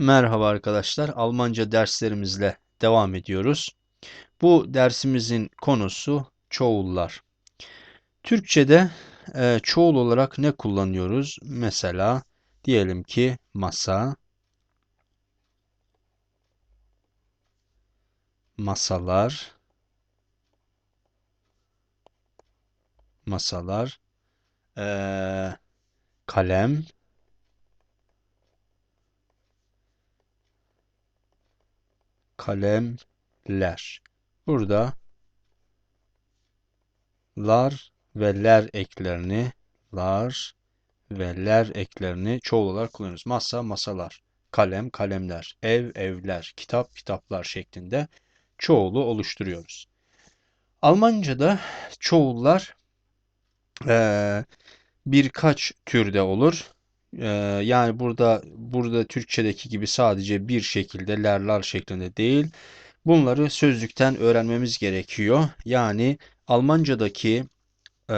Merhaba arkadaşlar. Almanca derslerimizle devam ediyoruz. Bu dersimizin konusu çoğullar. Türkçe'de e, çoğul olarak ne kullanıyoruz? Mesela diyelim ki masa, masalar, masalar, e, kalem, kalemler. Burada lar ve ler eklerini lar ve ler eklerini çoğul olarak kullanıyoruz. Masa, masalar, kalem, kalemler, ev, evler, kitap, kitaplar şeklinde çoğulu oluşturuyoruz. Almanca'da çoğullar e, birkaç türde olur. E, yani burada burada Türkçedeki gibi sadece bir şekilde lerlar şeklinde değil. Bunları sözlükten öğrenmemiz gerekiyor. Yani Almanca'daki e,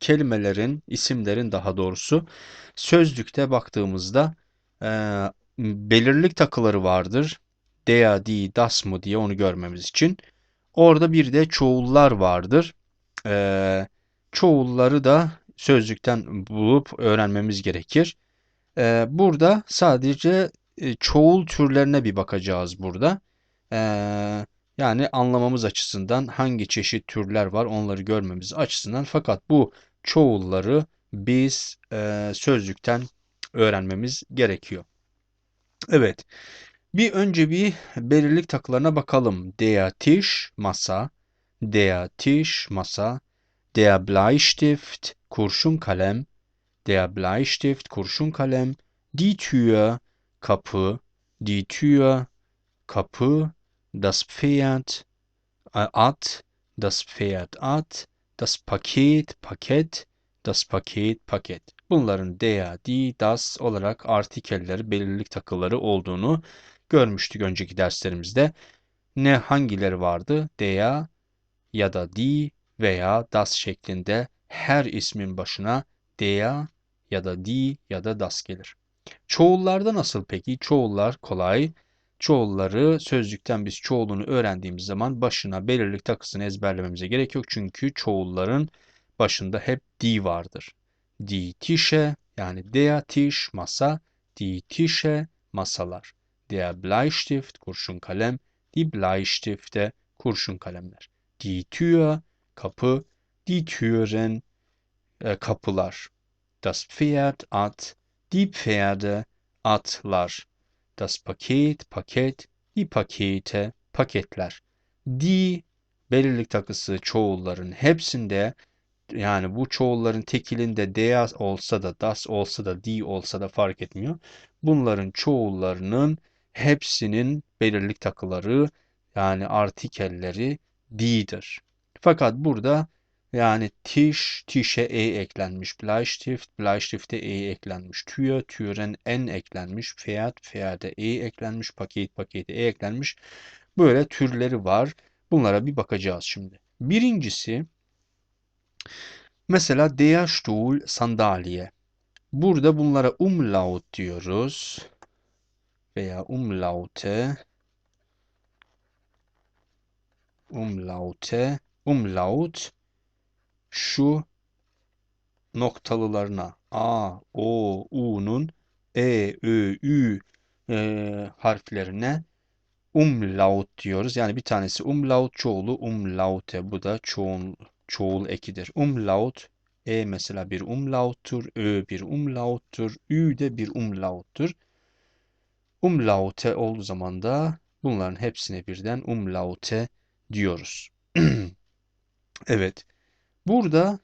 kelimelerin, isimlerin daha doğrusu sözlükte baktığımızda e, belirlilik takıları vardır. Der, die, das mı diye onu görmemiz için. Orada bir de çoğullar vardır. E, çoğulları da sözlükten bulup öğrenmemiz gerekir. E, burada sadece e, çoğul türlerine bir bakacağız burada. E, yani anlamamız açısından hangi çeşit türler var onları görmemiz açısından. Fakat bu çoğulları biz e, sözlükten öğrenmemiz gerekiyor. Evet. Bir önce bir belirlilik takılarına bakalım. Der Tisch, masa. Der Tisch, masa. Der Bleistift, kurşun kalem. Der Bleistift, kurşun kalem. Die Tür, kapı. Die Tür, kapı. Das Pferd, at. Das Pferd, at. Das Paket, paket. Das Paket, paket. Bunların der, die, das olarak artikelleri, belirlilik takıları olduğunu görmüştük önceki derslerimizde. Ne hangileri vardı? Der ya da die veya das şeklinde her ismin başına der ya da die ya da das gelir. Çoğullarda nasıl peki? Çoğullar kolay. Çoğulları sözlükten biz çoğulunu öğrendiğimiz zaman başına belirlilik takısını ezberlememize gerek yok. Çünkü çoğulların başında hep die vardır. Die Tische yani der Tisch masa, die Tische masalar. Der Bleistift kurşun kalem, die Bleistifte kurşun kalemler. Die Tür kapı, die Türen e, kapılar. Das Pferd at, die Pferde atlar. Das Paket paket, die Pakete paketler. Die belirlilik takısı çoğulların hepsinde yani bu çoğulların tekilinde dea olsa da das olsa da di olsa da fark etmiyor. Bunların çoğullarının hepsinin belirlilik takıları yani artikelleri di'dir. Fakat burada yani tiş, tişe e eklenmiş. Bleistift, Bleistifte e eklenmiş. Tür, türen n eklenmiş. Pferd, pferde e eklenmiş. Paket, pakete e eklenmiş. Böyle türleri var. Bunlara bir bakacağız şimdi. Birincisi mesela der Stuhl, sandalye. Burada bunlara umlaut diyoruz. Veya umlaute. Umlaute. Umlaut şu noktalılarına A, O, U'nun E, Ö, Ü e, harflerine umlaut diyoruz. Yani bir tanesi umlaut çoğulu umlaute. Bu da çoğul, çoğul ekidir. Umlaut E mesela bir umlauttur. Ö bir umlauttur. Ü de bir umlauttur. Umlaute olduğu zaman da bunların hepsine birden umlaute diyoruz. evet. Burada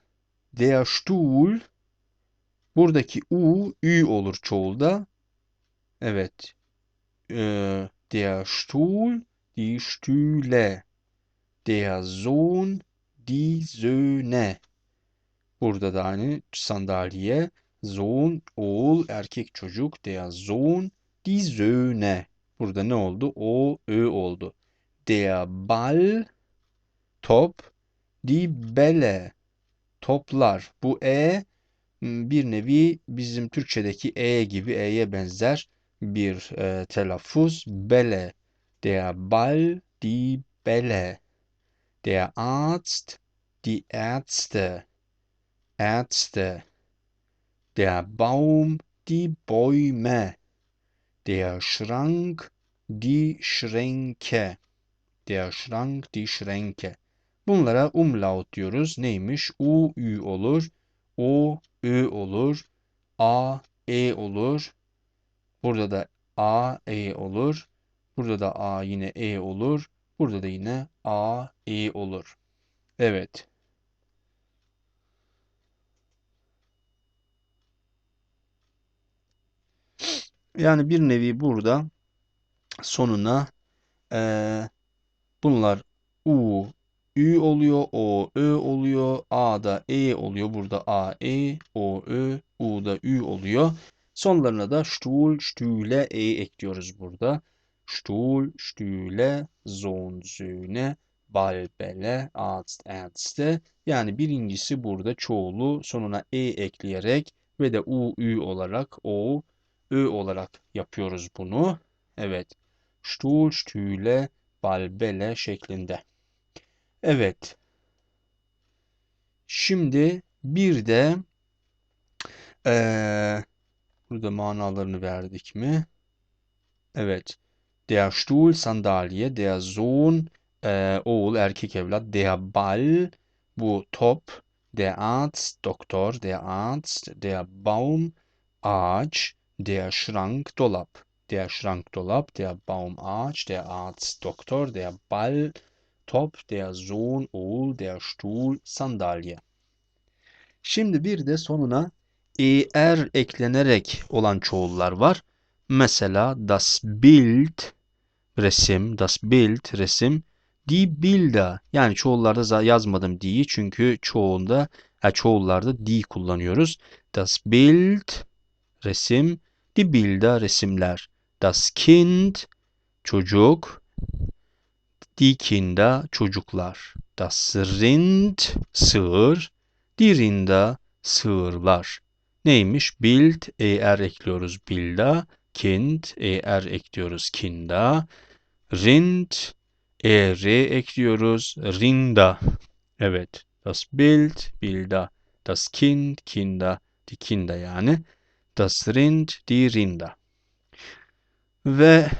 der Stuhl buradaki U, Ü olur çoğulda. Evet. Ee, der Stuhl, die Stühle. Der Sohn, die Söhne. Burada da hani sandalye, Sohn, oğul, erkek çocuk. Der Sohn, die Söhne. Burada ne oldu? O, Ö oldu. Der Ball, top. Die Bälle, toplar. Bu E bir nevi bizim Türkçedeki E gibi E'ye benzer. bir e, telaffuz. Bälle. Der Ball, die Bälle. Der Arzt, die Ärzte. Ärzte. Der Baum, die Bäume. Der Schrank, die Schränke. Der Schrank, die Schränke. Bunlara umlaut diyoruz. Neymiş? U, Ü olur. O, Ö olur. A, E olur. Burada da A, E olur. Burada da A yine E olur. Burada da yine A, E olur. Evet. Yani bir nevi burada sonuna e, bunlar U, Ü oluyor, O, Ö oluyor, A da E oluyor. Burada A, E, O, Ö, U da Ü oluyor. Sonlarına da Stuhl, Stühle, E ekliyoruz burada. Stuhl, Stühle, Sohn, Söhne, Ball, Bälle, Arzt, Ärzte. Yani birincisi burada çoğulu sonuna E ekleyerek ve de U, Ü olarak O, Ö olarak yapıyoruz bunu. Evet. Stuhl, Stühle, Ball, Bälle şeklinde. Evet. Şimdi bir de eee, burada manalarını verdik mi? Evet. Der Stuhl sandalye, der Sohn eee, oğul erkek evlat, der Ball bu top, der Arzt doktor, der Arzt, der Baum ağaç, der Schrank dolap, der Schrank dolap, der Baum ağaç, der Arzt doktor, der Ball top, der Sohn oğul, der Stuhl sandalye. Şimdi bir de sonuna er eklenerek olan çoğullar var. Mesela das Bild resim, das Bild resim, die Bilder yani çoğullarda yazmadım die'yi çünkü çoğunda yani çoğullarda die kullanıyoruz. Das Bild resim, die Bilder resimler. Das Kind çocuk, die Kinder çocuklar. Das Rind sığır, die Rinder sığırlar. Neymiş? Bild, er ekliyoruz bilda. Kind, er ekliyoruz kinda. Rind, er ekliyoruz rinda. Evet. Das Bild, bilda. Das Kind, kinda. Die Kinder yani. Das Rind, die Rinder. Ve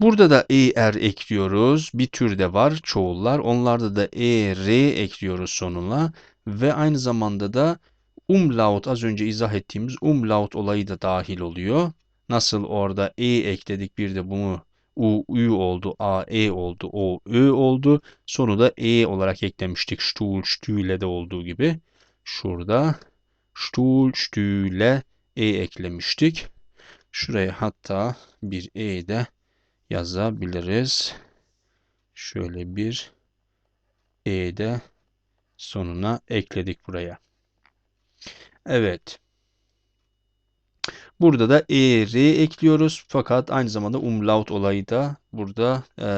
burada da er ekliyoruz. Bir türde var çoğullar. Onlarda da er ekliyoruz sonuna. Ve aynı zamanda da umlaut az önce izah ettiğimiz umlaut olayı da dahil oluyor. Nasıl orada e ekledik bir de bunu u, ü oldu, a, e oldu, o, ö oldu. Sonu da e olarak eklemiştik. Stuhl, stühle de olduğu gibi. Şurada Stuhl, stühle e eklemiştik. Şuraya hatta bir e de yazabiliriz. Şöyle bir e de sonuna ekledik buraya. Evet. Burada da er ekliyoruz. Fakat aynı zamanda umlaut olayı da burada e,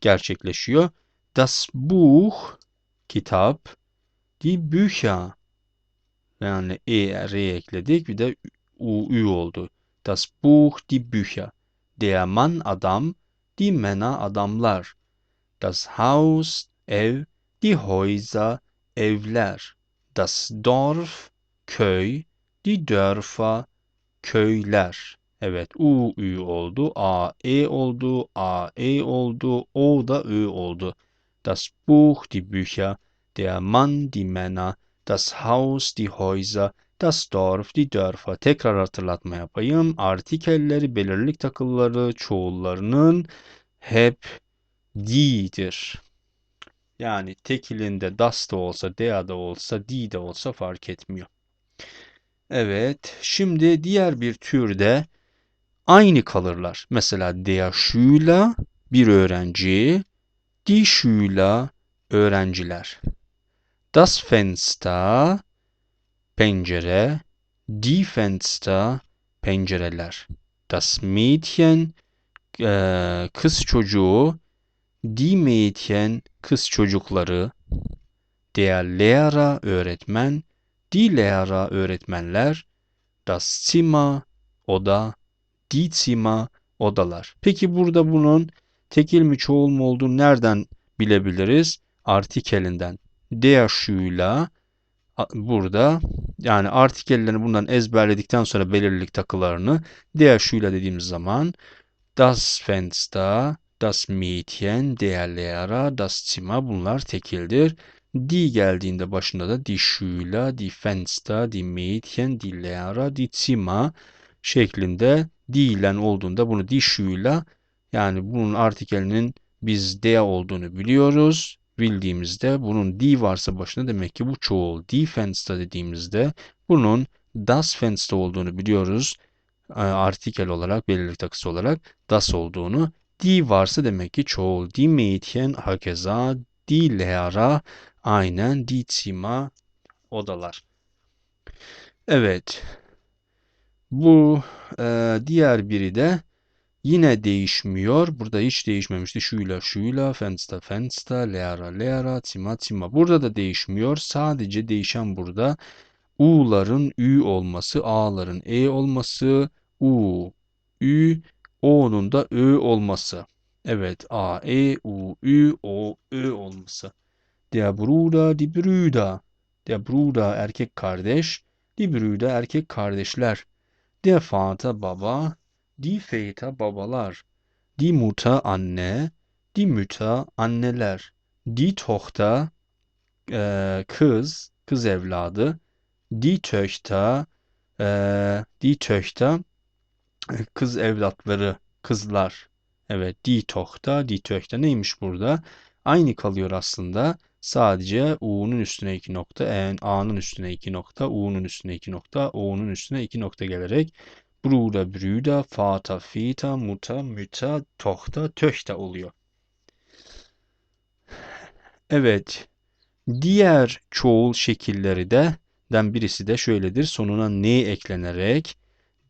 gerçekleşiyor. Das Buch kitap, die Bücher yani er ekledik bir de u, ü oldu. Das Buch, die Bücher. Der Mann adam, die Männer adamlar. Das Haus ev, die Häuser evler. Das Dorf köy, die Dörfer köyler. Evet U, Ü oldu. A, E oldu. A, E oldu. O da Ö oldu. Das Buch, die Bücher, der Mann, die Männer, das Haus, die Häuser, das Dorf, die Dörfer. Tekrar hatırlatma yapayım. Artikelleri, belirlilik takılları, çoğullarının hep die'dir. Yani tekilinde das da olsa, dea da olsa, di de olsa fark etmiyor. Evet, şimdi diğer bir türde aynı kalırlar. Mesela der Schüler bir öğrenci, die Schüler öğrenciler. Das Fenster pencere, die Fenster pencereler. Das Mädchen kız çocuğu, die Mädchen kız çocukları, der Lehrer öğretmen, die Lehrer öğretmenler, das Zimmer oda, Die Zimmer odalar. Peki burada bunun tekil mi çoğul mu olduğunu nereden bilebiliriz? Artikelinden. Der Schüler burada yani artikellerini bundan ezberledikten sonra belirlilik takılarını der Schüler dediğimiz zaman das Fenster, das Mädchen, der Lehrer, das Zimmer bunlar tekildir. Die geldiğinde başında da die Schüler, die Fenster, die Mädchen, die Lehrer, die Zimmer şeklinde diilen olduğunda bunu die Schüler yani bunun artikelinin biz der olduğunu biliyoruz. Bildiğimizde bunun die varsa başında demek ki bu çoğul. Die Fenster dediğimizde bunun das Fenster olduğunu biliyoruz. Artikel olarak, belirli takısı olarak das olduğunu. Die varsa demek ki çoğul. Die Mädchen hakeza, die Lehrer aynen, die Zimmer odalar. Evet. Bu e, diğer biri de Yine değişmiyor. Burada hiç değişmemişti. Şuyla şuyla, fenster fenster, lehra lehra, tima tima. Burada da değişmiyor. Sadece değişen burada u'ların ü olması, a'ların e olması, u, ü, o'nun da ö olması. Evet, a, e, u, ü, o, ö olması. Der Bruder, die Brüder. Der Bruder erkek kardeş, die Brüder erkek kardeşler. Der Vater baba, Die Väter babalar. Die Mutter anne. Die Mütter anneler. Die Tochter e, kız, kız evladı. Die Töchter e, die Töchter kız evlatları, kızlar. Evet, die Tochter, die Töchter neymiş burada? Aynı kalıyor aslında. Sadece U'nun üstüne iki nokta, A'nın üstüne iki nokta, U'nun üstüne iki nokta, O'nun üstüne iki nokta gelerek Bruder, Brüder, Vater, Väter, Mutter, Mütter, Tochter, Töchter oluyor. Evet. Diğer çoğul şekilleri de den birisi de şöyledir. Sonuna ne eklenerek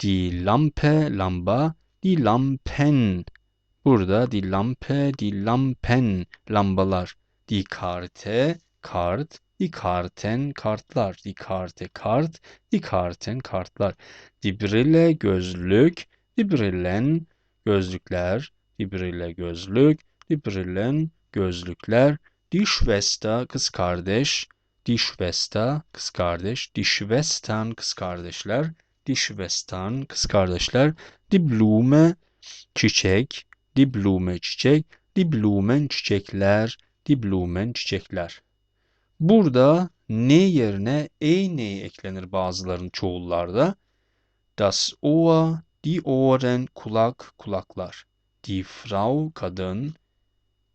die Lampe, lamba, die Lampen. Burada die Lampe, die Lampen, lambalar. Die Karte, kart, die Karten, kartlar. Die Karte, kart, die Karten, kartlar. Die Brille, gözlük. Die Brillen, gözlükler. Die Brille, gözlük. Die Brillen, gözlükler. Die Schwester, kız kardeş. Die Schwester, kız kardeş. Die Schwestern, kız kardeşler. Die Schwestern, kız kardeşler. Die Blume, çiçek. Die Blume, çiçek. Die Blumen, çiçekler. Die Blumen, çiçekler. Burada ne yerine e ne eklenir bazıların çoğullarda. Das Ohr, die Ohren, kulak, kulaklar. Die Frau, kadın.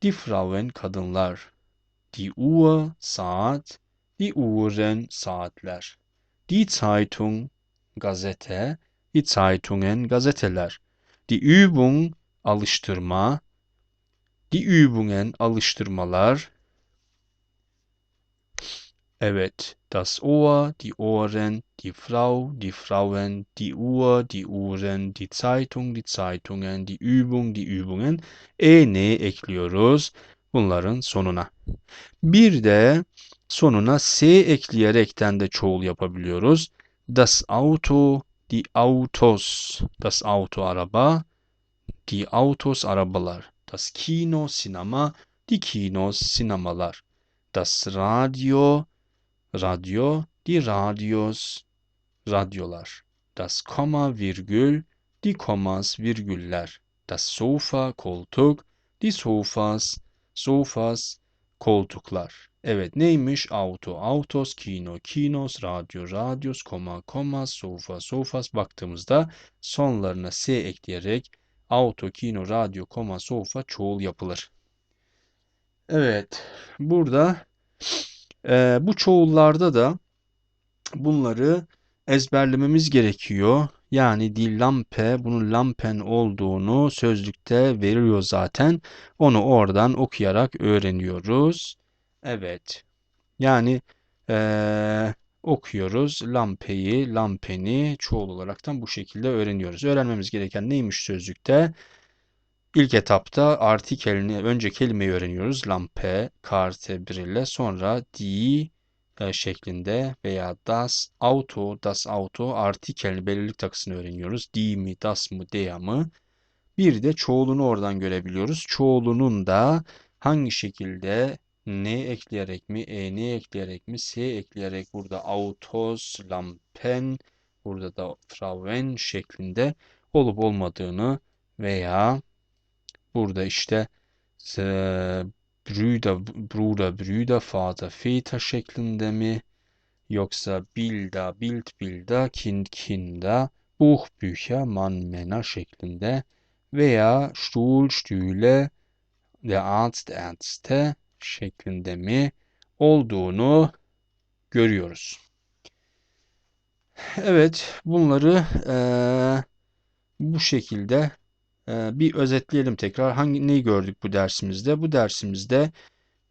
Die Frauen, kadınlar. Die Uhr, saat. Die Uhren, saatler. Die Zeitung, gazete. Die Zeitungen, gazeteler. Die Übung, alıştırma. Die Übungen, alıştırmalar. Evet, das Ohr, die Ohren, die Frau, die Frauen, die Uhr, die Uhren, die Zeitung, die Zeitungen, die Übung, die Übungen. E ne ekliyoruz bunların sonuna. Bir de sonuna S ekleyerekten de çoğul yapabiliyoruz. Das Auto, die Autos, das Auto araba, die Autos arabalar. Das Kino sinema, die Kinos sinemalar. Das Radio Radyo, die Radios, radyolar. Das Komma, Virgül, die Kommas, Virgüller. Das Sofa, koltuk, die Sofas, Sofas, koltuklar. Evet neymiş? Auto, autos, kino, kinos, radyo, radyos, koma, komas, sofa, sofas baktığımızda sonlarına s ekleyerek auto, kino, radyo, koma, sofa çoğul yapılır. Evet, burada e, bu çoğullarda da bunları ezberlememiz gerekiyor. Yani di lampe bunun lampen olduğunu sözlükte veriliyor zaten. Onu oradan okuyarak öğreniyoruz. Evet. Yani ee, okuyoruz. Lampeyi, lampeni çoğul olaraktan bu şekilde öğreniyoruz. Öğrenmemiz gereken neymiş sözlükte? İlk etapta artikelini, önce kelimeyi öğreniyoruz. Lampe, karte, brille. Sonra di, e, şeklinde veya das Auto, das Auto artikelini belirlilik takısını öğreniyoruz. Die mi, das mı, der mı? Bir de çoğulunu oradan görebiliyoruz. Çoğulunun da hangi şekilde ne ekleyerek mi, e ne ekleyerek mi, s ekleyerek burada autos, lampen, burada da Frauen şeklinde olup olmadığını veya burada işte e, Brüder, Bruder, Brüder, Vater, Väter şeklinde mi? Yoksa Bilder, Bildbilder, Kind, Kinder, Buch, Bücher, Mann, Männer şeklinde veya Stuhl, Stühle, der Arzt, Ärzte şeklinde mi olduğunu görüyoruz. Evet, bunları eee, bu şekilde bir özetleyelim tekrar. Hangi neyi gördük bu dersimizde? Bu dersimizde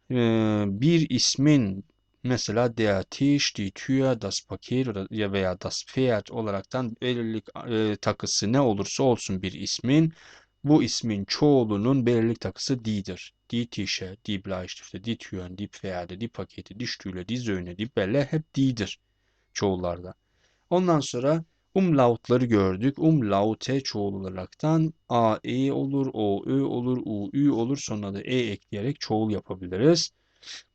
eee, bir ismin mesela der Tisch, die Tür, das Paket veya das Pferd olaraktan belirlilik eee, takısı ne olursa olsun bir ismin bu ismin çoğulunun belirlilik takısı die'dir. Die Tische, die Bleistifte, die Türen, die Pferde, die Pakete, die Stühle, die Söhne, die Bälle hep die'dir çoğullarda. Ondan sonra umlautları gördük. Umlaute çoğul olaraktan a, e olur, o, ö olur, u, ü olur. Sonra da e ekleyerek çoğul yapabiliriz.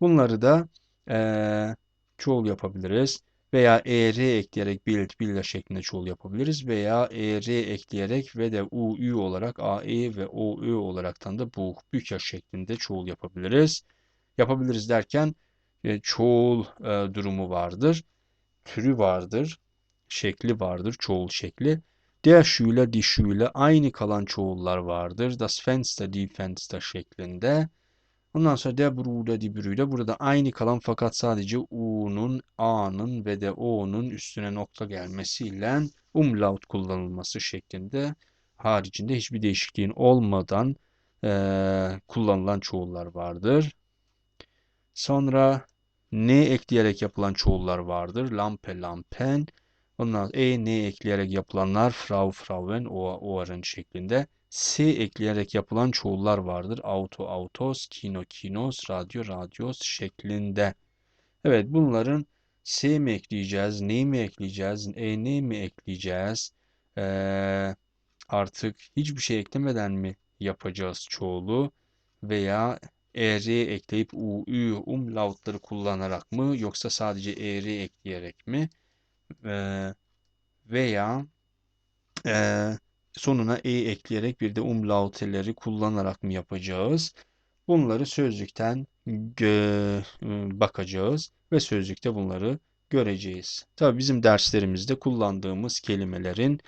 Bunları da eee, çoğul yapabiliriz. Veya er ekleyerek bild, bilde şeklinde çoğul yapabiliriz. Veya er ekleyerek ve de u, ü olarak a, e ve o, ö olaraktan da bu, büker şeklinde çoğul yapabiliriz. Yapabiliriz derken e, çoğul e, durumu vardır. Türü vardır şekli vardır, çoğul şekli. Der Schüler, die aynı kalan çoğullar vardır. Das Fenster, die Fenster şeklinde. Ondan sonra der Bruder, die Brüder. Burada aynı kalan fakat sadece U'nun, A'nın ve de O'nun üstüne nokta gelmesiyle umlaut kullanılması şeklinde haricinde hiçbir değişikliğin olmadan eee, kullanılan çoğullar vardır. Sonra ne ekleyerek yapılan çoğullar vardır. Lampe, lampen. Ondan e, ne ekleyerek yapılanlar Frau, Frauen, o, oaren şeklinde. S ekleyerek yapılan çoğullar vardır. Auto, autos, kino, kinos, radyo, radyos şeklinde. Evet bunların S mi ekleyeceğiz, ne mi ekleyeceğiz, e ne mi ekleyeceğiz? Ee, artık hiçbir şey eklemeden mi yapacağız çoğulu veya er ekleyip u, ü, umlautları kullanarak mı yoksa sadece er ekleyerek mi? Ee, veya e, sonuna e ekleyerek bir de umlauteleri kullanarak mı yapacağız? Bunları sözlükten ıı, bakacağız ve sözlükte bunları göreceğiz. Tabii bizim derslerimizde kullandığımız kelimelerin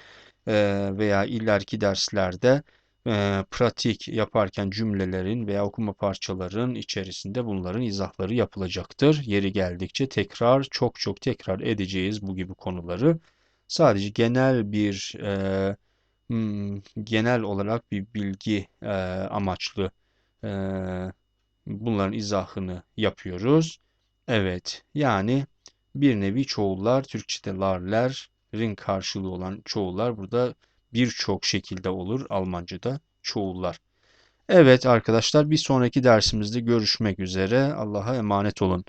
e, veya ileriki derslerde e, pratik yaparken cümlelerin veya okuma parçaların içerisinde bunların izahları yapılacaktır. Yeri geldikçe tekrar çok çok tekrar edeceğiz bu gibi konuları. Sadece genel bir e, genel olarak bir bilgi e, amaçlı e, bunların izahını yapıyoruz. Evet, yani bir nevi çoğullar, Türkçe'de larlerin karşılığı olan çoğullar burada birçok şekilde olur. Almanca'da çoğullar. Evet arkadaşlar bir sonraki dersimizde görüşmek üzere. Allah'a emanet olun.